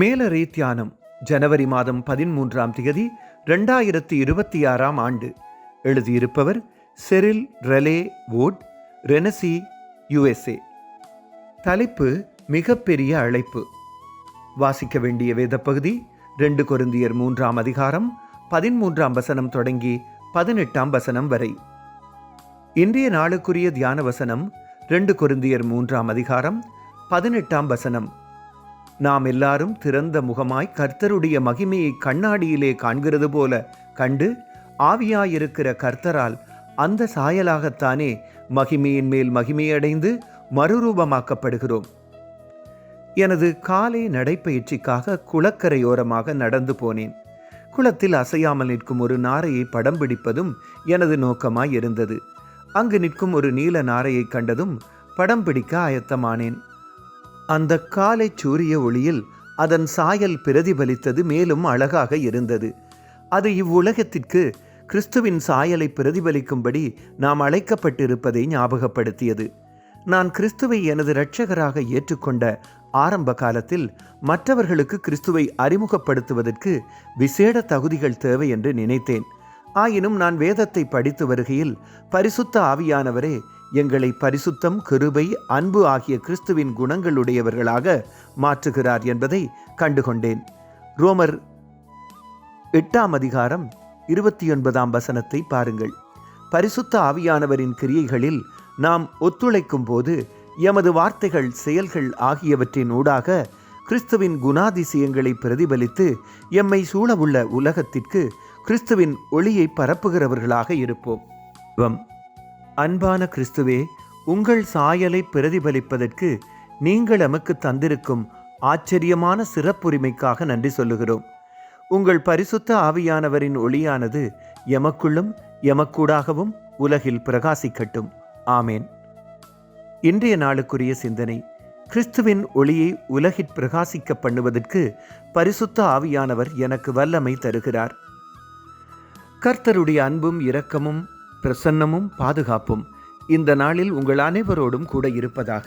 மேலரை தியானம் ஜனவரி மாதம் பதிமூன்றாம் தேதி ரெண்டாயிரத்தி இருபத்தி ஆறாம் ஆண்டு. எழுதியிருப்பவர் செரில் ரெலே வோட் ரெனசி யுஎஸ்ஏ. தலைப்பு மிகப்பெரிய அழைப்பு. வாசிக்க வேண்டிய வேதப்பகுதி ரெண்டு கொருந்தியர் மூன்றாம் அதிகாரம் பதிமூன்றாம் வசனம் தொடங்கி பதினெட்டாம் வசனம் வரை. இன்றைய நாளுக்குரிய தியான வசனம் ரெண்டு கொருந்தியர் மூன்றாம் அதிகாரம் பதினெட்டாம் வசனம். நாம் எல்லாரும் திறந்த முகமாய் கர்த்தருடைய மகிமையை கண்ணாடியிலே காண்கிறது போல கண்டு ஆவியாயிருக்கிற கர்த்தரால் அந்த சாயலாகத்தானே மகிமையின் மேல் மகிமையடைந்து மறுரூபமாக்கப்படுகிறோம். எனது காலை நடைப்பயிற்சிக்காக குளக்கரையோரமாக நடந்து போனேன். குளத்தில் அசையாமல் நிற்கும் ஒரு நாரையை படம் பிடிப்பதும் எனது நோக்கமாய் இருந்தது. அங்கு நிற்கும் ஒரு நீல நாரையை கண்டதும் படம் பிடிக்க ஆயத்தமானேன். அந்த காலை சூரிய ஒளியில் அதன் சாயல் பிரதிபலித்தது மேலும் அழகாக இருந்தது. அது இவ்வுலகத்திற்கு கிறிஸ்துவின் சாயலை பிரதிபலிக்கும்படி நாம் அழைக்கப்பட்டிருப்பதை ஞாபகப்படுத்தியது. நான் கிறிஸ்துவை எனது இரட்சகராக ஏற்றுக்கொண்ட ஆரம்ப காலத்தில் மற்றவர்களுக்கு கிறிஸ்துவை அறிமுகப்படுத்துவதற்கு விசேட தகுதிகள் தேவை என்று நினைத்தேன். ஆயினும் நான் வேதத்தை படித்து வருகையில் பரிசுத்த ஆவியானவரே எங்களை பரிசுத்தம் கிருபை அன்பு ஆகிய கிறிஸ்துவின் குணங்களுடையவர்களாக மாற்றுகிறார் என்பதை கண்டுகொண்டேன். ரோமர் எட்டாம் அதிகாரம் இருபத்தி ஒன்பதாம் வசனத்தை பாருங்கள். பரிசுத்த ஆவியானவரின் கிரியைகளில் நாம் ஒத்துழைக்கும் போது எமது வார்த்தைகள் செயல்கள் ஆகியவற்றின் ஊடாக கிறிஸ்துவின் குணாதிசயங்களை பிரதிபலித்து எம்மை சூழவுள்ள உலகத்திற்கு கிறிஸ்துவின் ஒளியை பரப்புகிறவர்களாக இருப்போம். வம் அன்பான கிறிஸ்துவே உங்கள் சாயலை பிரதிபலிப்பதற்கு நீங்கள் எமக்கு தந்திருக்கும் ஆச்சரியமான சிறப்புரிமைக்காக நன்றி சொல்லுகிறோம். உங்கள் பரிசுத்த ஆவியானவரின் ஒளியானது எமக்குள்ளும் எமக்கூடாகவும் உலகில் பிரகாசிக்கட்டும். ஆமேன். இன்றைய நாளுக்குரிய சிந்தனை கிறிஸ்துவின் ஒளியை உலகிற் பிரகாசிக்க பண்ணுவதற்கு பரிசுத்த ஆவியானவர் எனக்கு வல்லமை தருகிறார். கர்த்தருடைய அன்பும் இரக்கமும் பிரசன்னமும் பாதுகாப்பும் இந்த நாளில் உங்கள் அனைவரோடும் கூட இருப்பதாக.